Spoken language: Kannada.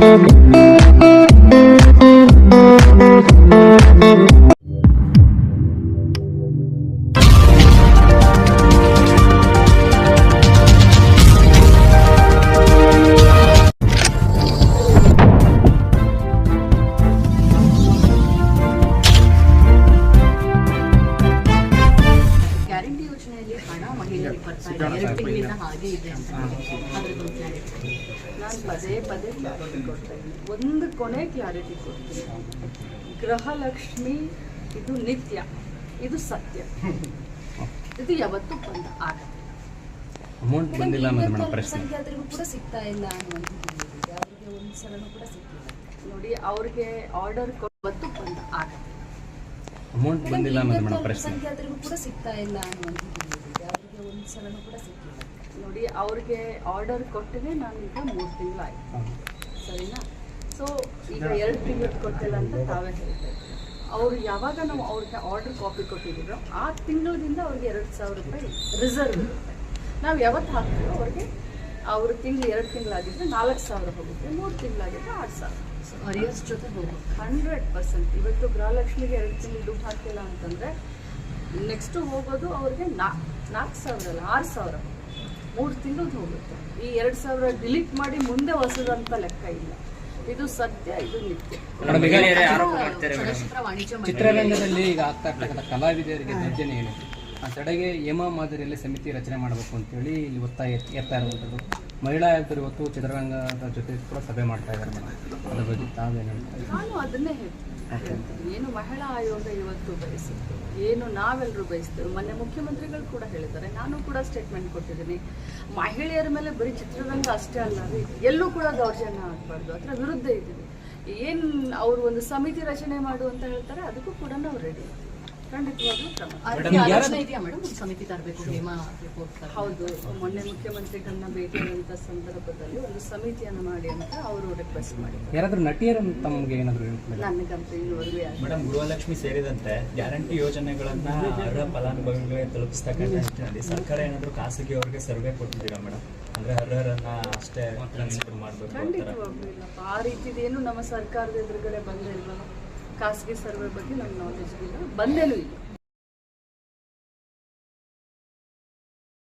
ಗ್ಯಾರಂಟಿ ಎರಡು ತಿಂಗಳಿಂದ ಹಾಗೆ ಇದೆ ಅಂತ ಅದ್ರದ್ದು ಕ್ಲಾರಿಟಿ ನಾನು ಪದೇ ಪದೇ ಕ್ಲಾರಿಟಿ ಕೊಡ್ತಾ ಇದ್ದೀನಿ. ಒಂದು ಕೊನೆ ಕ್ಲಾರಿಟಿ ಕೊಡ್ತೀನಿ. ಗೃಹಲಕ್ಷ್ಮಿ ಇದು ನಿತ್ಯ ಇದು ಸತ್ಯ. ಇದು ಯಾವತ್ತೂ ಬಂದ ಆಗತ್ತೆ ಅಮೌಂಟ್ ಬಂದಿಲ್ಲ ಅನ್ನೋದು ಮೇಡಮ್ ಪ್ರಶ್ನೆ. ಸಂಖ್ಯಾತರಿಗೂ ಕೂಡ ಸಿಗ್ತಾ ಇಲ್ಲ ಅನ್ನುವಂಥದ್ದು ಅವ್ರಿಗೆ ಒಂದು ಸಲನೂ ಕೂಡ ಸಿಕ್ಕಿಲ್ಲ ನೋಡಿ ಅವ್ರಿಗೆ ಆರ್ಡರ್ ಕೊಟ್ಟು ಬಂದ ಆಗತ್ತೆ ಅಮೌಂಟ್ ಬಂದಿಲ್ಲ ಅನ್ನೋದು ಮೇಡಮ್ ಪ್ರಶ್ನೆ. ಸಂಖ್ಯಾತರಿಗೂ ಕೂಡ ಸಿಗ್ತಾ ಇಲ್ಲ ಅನ್ನುವಂಥದ್ದು ಸಲನೂ ಕೂಡ ಸಿಕ್ಕಿಲ್ಲ. ನೋಡಿ ಅವ್ರಿಗೆ ಆರ್ಡರ್ ಕೊಟ್ಟಿದೆ ನಾನು ಈಗ ಮೂರು ತಿಂಗಳಾಯ್ತು. ಸರಿನಾ? ಸೊ ಈಗ ಎರಡು ತಿಂಗಳು ಕೊಟ್ಟಿಲ್ಲ ಅಂತ ತಾವೇ ಹೇಳ್ತೇವೆ ಅವ್ರು ಯಾವಾಗ ನಾವು ಅವ್ರಿಗೆ ಆರ್ಡರ್ ಕಾಪಿ ಕೊಟ್ಟಿದ್ದೀರೋ ಆ ತಿಂಗಳಿಂದ ಅವ್ರಿಗೆ ಎರಡು ಸಾವಿರ ರೂಪಾಯಿ ರಿಸರ್ವ್ ಇರುತ್ತೆ. ನಾವು ಯಾವತ್ತು ಹಾಕ್ತೀವೋ ಅವ್ರಿಗೆ ಅವ್ರ ತಿಂಗಳು ಎರಡು ತಿಂಗಳಾಗಿದ್ರೆ ನಾಲ್ಕು ಸಾವಿರ ಹೋಗುತ್ತೆ ಮೂರು ತಿಂಗಳಾಗಿದ್ರೆ ಆರು ಸಾವಿರ. ಸೊ ಅರಿಯರ್ಸ್ ಜೊತೆ ಹೋಗುತ್ತೆ ಹಂಡ್ರೆಡ್ ಪರ್ಸೆಂಟ್ ಇವತ್ತು ಗೃಹಲಕ್ಷ್ಮಿಗೆ ಎರಡು ತಿಂಗಳು ದುಡ್ಡು ಹಾಕಿಲ್ಲ ಅಂತಂದರೆ ನೆಕ್ಸ್ಟು ಹೋಗೋದು ಅವ್ರಿಗೆ ನಾಲ್ಕು ನಾಲ್ಕು ಸಾವಿರ ಅಲ್ಲ ಆರು ಸಾವಿರ. ಮೂರು ತಿಂಗಳದ್ದು ಹೋಗುತ್ತೆ. ಈ ಎರಡು ಸಾವಿರ ಡಿಲೀಟ್ ಮಾಡಿ ಮುಂದೆ ಹೊಸದಂತ ಲೆಕ್ಕ ಇಲ್ಲ. ಇದು ಸತ್ಯ ಇದು ನಿತ್ಯ. ಚಿತ್ರರಂಗದಲ್ಲಿ ಈಗ ಆಗ್ತಾ ಇರ್ತಕ್ಕಂಥ ಕಲಾವಿದರಿಗೆ ದರ್ಜನೆ ಏನಿದೆ ಆ ತಡೆಗೆ ಯಮ ಮಾದರಿಯಲ್ಲಿ ಸಮಿತಿ ರಚನೆ ಮಾಡಬೇಕು ಅಂತೇಳಿ ಇಲ್ಲಿ ಒತ್ತಾಯ ಎತ್- ಎತ್ತಾ ಇರುವಂಥದ್ದು. ಮಹಿಳಾ ಆಯುಕ್ತರು ಇವತ್ತು ಚಿತ್ರರಂಗದ ಜೊತೆ ಕೂಡ ಸಭೆ ಮಾಡ್ತಾ ಇದ್ದಾರೆ ಮೇಡಮ್. ಅದ್ರ ಬಗ್ಗೆ ತಾವೇನು ನಾನು ಅದನ್ನೇ ಹೇಳ್ತೀನಿ. ಏನು ಮಹಿಳಾ ಆಯೋಗ ಇವತ್ತು ಬಯಸಿತ್ತು ಏನು ನಾವೆಲ್ಲರೂ ಬಯಸ್ತೇವೆ ಮೊನ್ನೆ ಮುಖ್ಯಮಂತ್ರಿಗಳು ಕೂಡ ಹೇಳಿದ್ದಾರೆ ನಾನು ಕೂಡ ಸ್ಟೇಟ್ಮೆಂಟ್ ಕೊಟ್ಟಿದ್ದೀನಿ. ಮಹಿಳೆಯರ ಮೇಲೆ ಬರೀ ಚಿತ್ರರಂಗ ಅಷ್ಟೇ ಅಲ್ಲ ಎಲ್ಲೂ ಕೂಡ ದೌರ್ಜನ್ಯ ಆಗಬಾರ್ದು ಅದರ ವಿರುದ್ಧ ಇದ್ದೀವಿ. ಏನು ಅವರು ಒಂದು ಸಮಿತಿ ರಚನೆ ಮಾಡು ಅಂತ ಹೇಳ್ತಾರೆ ಅದಕ್ಕೂ ಕೂಡ ನಾವು ರೆಡಿ ಸಮಿತಿ ತರಬೇಕು ಹೌದು ಮೊನ್ನೆ ಮುಖ್ಯಮಂತ್ರಿಗಳನ್ನ ಭೇಟಿಯಾದಂಥ ಸಂದರ್ಭದಲ್ಲಿ ಒಂದು ಸಮಿತಿಯನ್ನು ಮಾಡಿ ಅಂತ ಅವರು ರಿಕ್ವೆಸ್ಟ್ ಮಾಡಿದ್ರು. ಯಾರಾದ್ರೂ ನಟಿಯರು ತಮಗೆ ಏನಾದರೂ ನನಗಂತೂ ಇನ್ನುವರೆಗೂ ಯಾರು? ಮೇಡಮ್ ಗೃಹಲಕ್ಷ್ಮಿ ಸೇರಿದಂತೆ ಗ್ಯಾರಂಟಿ ಯೋಜನೆಗಳನ್ನ ಅರ್ಹ ಫಲಾನುಭವಿಗಳಿಗೆ ತಲುಪಿಸ್ತಕ್ಕಂಥ ನಿಟ್ಟಿನಲ್ಲಿ ಸರ್ಕಾರ ಏನಾದರೂ ಖಾಸಗಿಯವರಿಗೆ ಸರ್ವೆ ಕೊಟ್ಟಿದ್ದೀರಾ ಮೇಡಮ್ ಅಂದ್ರೆ ಅರ್ಹರನ್ನ ಅಷ್ಟೇ ಕನ್ಸಿಡರ್ ಮಾಡಬೇಕು ಆ ರೀತಿ ಖಂಡಿತವಾಗ್ಲೂ ಇಲ್ಲಪ್ಪ. ಆ ರೀತಿದೇನು ನಮ್ಮ ಸರ್ಕಾರದ ಎದುರುಗಡೆ ಬಂದೇ ಇಲ್ವಲ್ಲ ಖಾಸಗಿ ಸರ್ವೆ ಬಗ್ಗೆ ನನ್ನ ನಾಲೆಜ್ ಇಲ್ಲ. ಬಂದೇನೂ ಇಲ್ಲ.